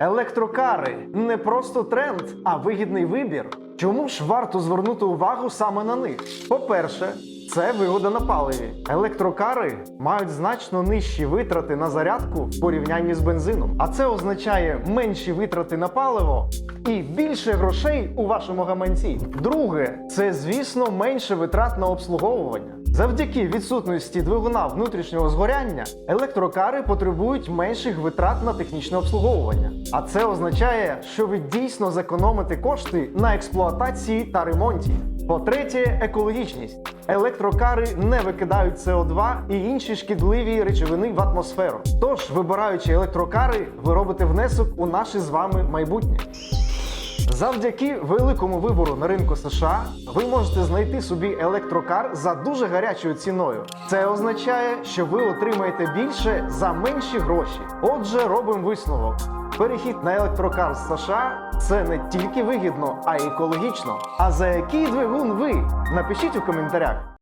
Електрокари не просто тренд, а вигідний вибір. Чому ж варто звернути увагу саме на них? По-перше, це вигода на паливі. Електрокари мають значно нижчі витрати на зарядку в порівнянні з бензином. А це означає менші витрати на паливо і більше грошей у вашому гаманці. Друге, це звісно менше витрат на обслуговування. Завдяки відсутності двигуна внутрішнього згоряння електрокари потребують менших витрат на технічне обслуговування. А це означає, що ви дійсно зекономите кошти на експлуатації та ремонті. По-третє, екологічність. Електрокари не викидають СО2 і інші шкідливі речовини в атмосферу. Тож, вибираючи електрокари, ви робите внесок у наше з вами майбутнє. Завдяки великому вибору на ринку США ви можете знайти собі електрокар за дуже гарячою ціною. Це означає, що ви отримаєте більше за менші гроші. Отже, робимо висновок. Перехід на електрокар з США це не тільки вигідно, а й екологічно. А за який двигун ви? Напишіть у коментарях.